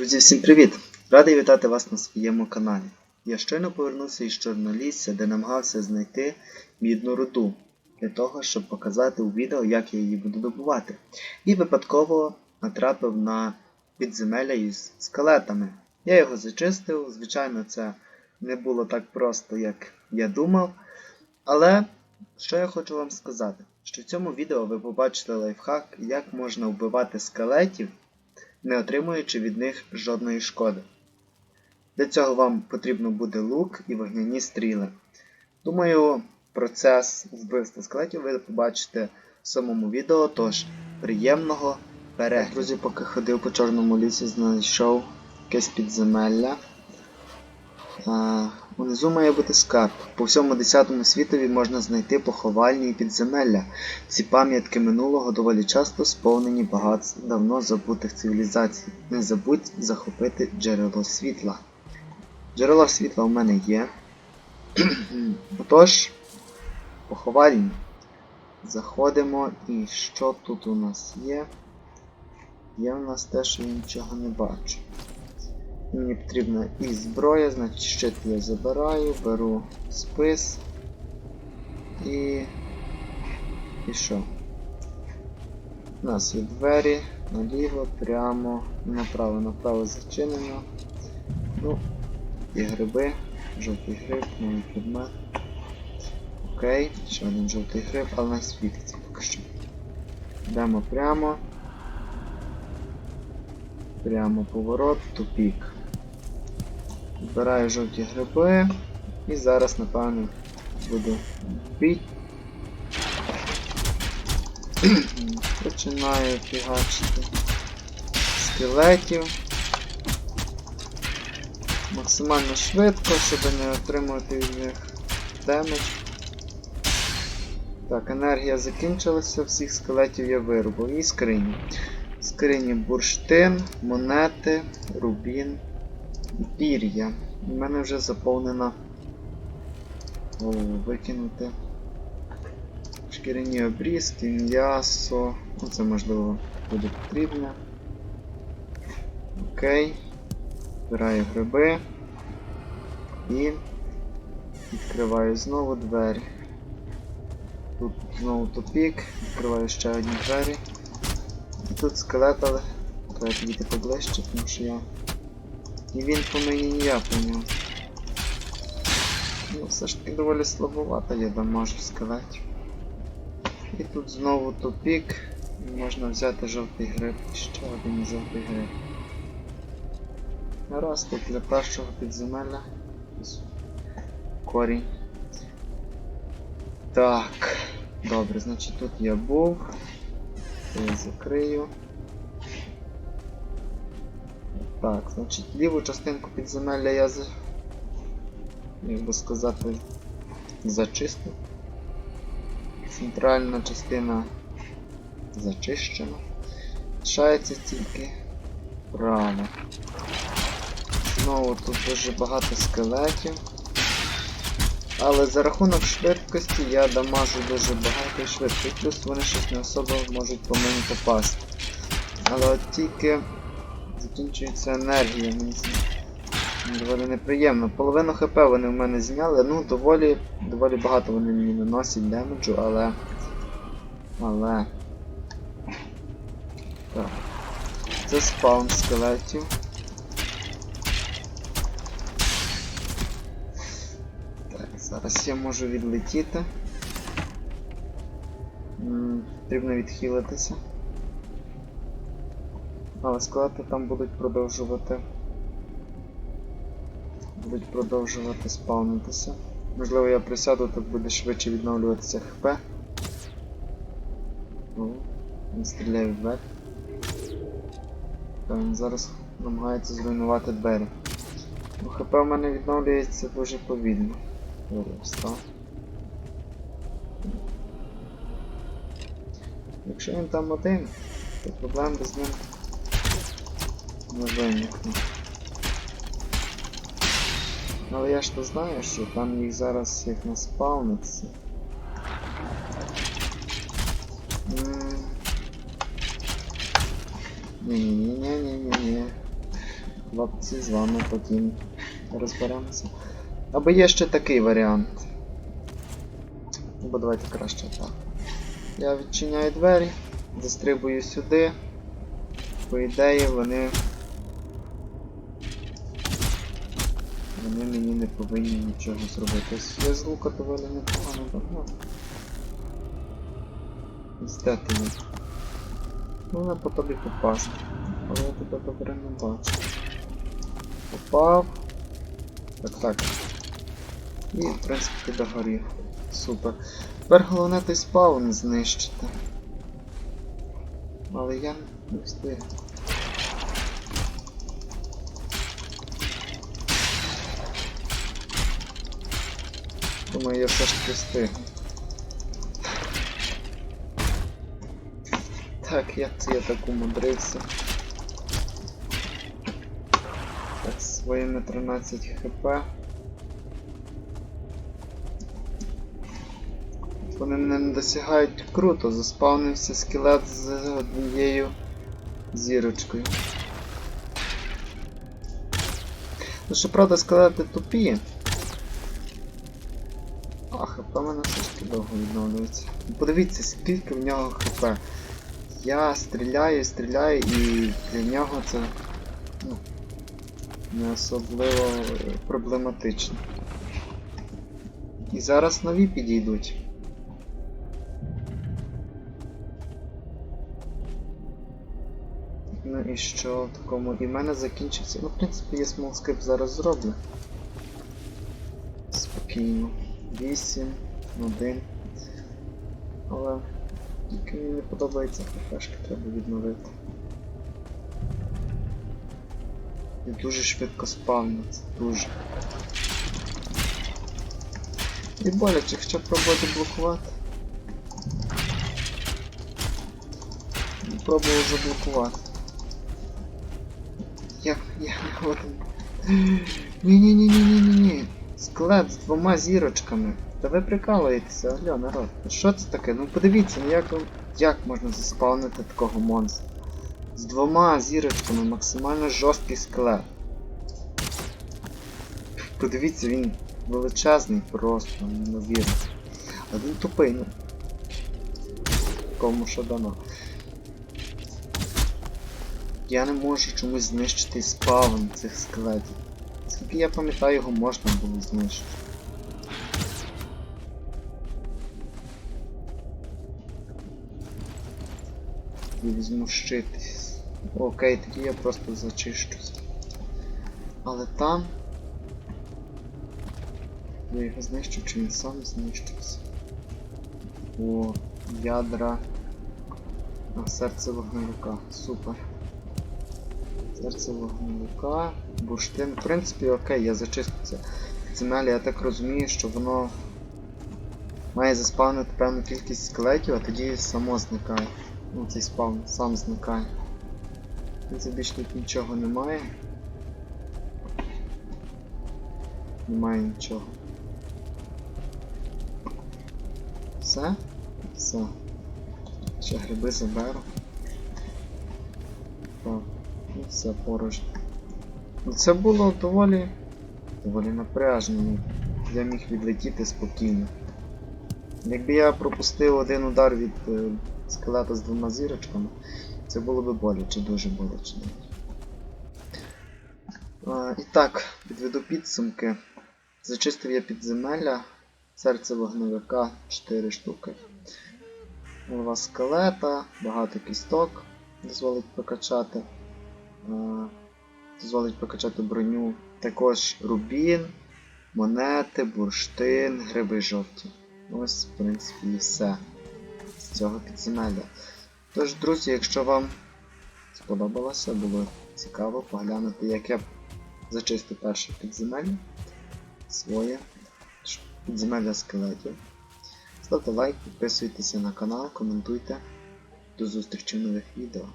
Друзі, всім привіт! Радий вітати вас на своєму каналі. Я щойно повернувся із Чорнолісся, де намагався знайти мідну руду для того, щоб показати у відео, як я її буду добувати. І випадково натрапив на підземелля із скелетами. Я його зачистив, звичайно, це не було так просто, як я думав. Але що я хочу вам сказати? Що в цьому відео ви побачите лайфхак, як можна вбивати скелетів не отримуючи від них жодної шкоди. Для цього вам потрібно буде лук і вогняні стріли. Думаю, процес вбивства скелетів ви побачите в самому відео, тож приємного перегляду. Друзі, поки ходив по чорному лісі, знайшов якесь підземелля. Унизу має бути скарб. По всьому 10 світові можна знайти поховальні і підземелля. Ці пам'ятки минулого доволі часто сповнені багатств давно забутих цивілізацій. Не забудь захопити джерело світла. Джерело світла у мене є. Отож, поховальні. Заходимо і що тут у нас є? Є у нас те, що я нічого не бачу. Мені потрібна і зброя, значить щит я забираю, беру спис і. І що? У нас є двері, наліво, прямо, направо, направо зачинено. Ну, і гриби, жовтий гриб, новий предмет. Окей, ще один жовтий гриб, але не світиться поки що. Йдемо прямо. Прямо поворот, тупік. Збираю жовті гриби і зараз, напевно, буду бити. Починаю фігачити скелетів. Максимально швидко, щоб не отримувати від них демедж. Так, енергія закінчилася, всіх скелетів я вирубав. І скрині. Скрині бурштин, монети, рубін. Пір'я. У мене вже заповнена голову викинути. Шкіряні обрізки, м'ясо. Ну, це можливо буде потрібно. Окей. Збираю гриби. І відкриваю знову двері. Тут знову тупік, відкриваю ще одні двері. І тут скелет, треба підійти поближче, тому що я і він по мені ніяк у нього. Ну, все ж таки доволі слабовато я дамажу скелетів. І тут знову тупік. Можна взяти жовтий гриб. Ще один жовтий гриб. Раз тут для першого підземелля. Корінь. Так. Добре, значить тут я був. Я закрию. Так, значить ліву частинку підземелля я за... як би сказати зачистив. Центральна частина зачищена. Лишається тільки права. Знову тут дуже багато скелетів. Але за рахунок швидкості я дамажу дуже багато і швидко. Плюс вони щось не особо можуть по мені попасти. Але от тільки закінчується енергія, мені доволі неприємно. Половину хп вони в мене зняли, ну доволі доволі багато вони мені наносять демеджу, але. Але. Так. Це спаун скелетів. Так, зараз я можу відлетіти. М, Потрібно відхилитися. Але скелети там будуть продовжувати. Будуть продовжувати спавнитися. Можливо я присяду, так буде швидше відновлюватися ХП. О, він стріляє в двері. Та він зараз намагається зруйнувати двері. Ну, ХП в мене відновлюється дуже повільно. Встав. Якщо він там один, то проблем без ним виникне. Але я ж то знаю, що там їх зараз як наспавниться. Ні-ні-ні-ні-ні-ні. хлопці, з вами потім розберемося. Або є ще такий варіант. Або давайте краще так. Я відчиняю двері, застрибую сюди. По ідеї вони. Вони мені не повинні нічого зробити. Я з лука доволі непогано давно. Здатний. Можна по тобі попасти. Але я тебе добре не бачу. Попав. Так, так. І, в принципі, ти догорів. Супер. Тепер головне той спаун знищити. Але я не встиг. Думаю, я все ж таки встигну. Так, як це я так умудрився? Так, своїми 13 хп. Вони мене не досягають круто, заспавнився скелет з однією зірочкою. Ну, щоправда, скелети тупі. В мене таки довго відновлюється. Подивіться, скільки в нього хп. Я стріляю, стріляю і для нього це ну, не особливо проблематично. І зараз нові підійдуть. Ну і що в такому. І в мене закінчиться. Ну, в принципі, я смолскип зараз зроблю. Спокійно. 8, 1. Але тільки мені не подобається ХПшки, треба відновити. І дуже швидко спавниться, дуже. І боляче, хоча пробувати блокувати. Пробую заблокувати. Як я не годен. Ні-ні-ні-ні-ні-ні. Склад з двома зірочками. Та ви прикалуєтеся, алло, народ. Що це таке? Ну подивіться, ну як, як можна заспавнити такого монстра? З двома зірочками максимально жорсткий скелет. Подивіться, він величезний просто, неймовірно. А він тупий, ну. Кому що дано. Я не можу чомусь знищити спавн цих скелетів. Скільки я пам'ятаю, його можна було знищити. Я візьму щит. Окей, тоді я просто зачищусь. Але там... Я його знищу, чи він сам знищився. О, ядра. А, серце вогневика. Супер. Серце вогневика. Бурштин. В принципі, окей, я зачистив це. Земель, я так розумію, що воно має заспавнити певну кількість скелетів, а тоді само зникає. Ну, цей спавн сам зникає. Це більше тут нічого немає. Немає нічого. Все? Все. Ще гриби заберу. Так, все порожньо. Ну це було доволі... доволі напряжно. Я міг відлетіти спокійно. Якби я пропустив один удар від е, скелета з двома зірочками, це було би боляче, дуже боляче. А, і так, підведу підсумки. Зачистив я підземелля, серце вогневика 4 штуки. Голова скелета, багато кісток дозволить прокачати. А, дозволить прокачати броню. Також рубін, монети, бурштин, гриби жовті. Ось, в принципі, і все з цього підземелля. Тож, друзі, якщо вам сподобалося, було цікаво поглянути, як я зачистив перше підземелля своє підземелля скелетів. Ставте лайк, підписуйтеся на канал, коментуйте. До зустрічі в нових відео.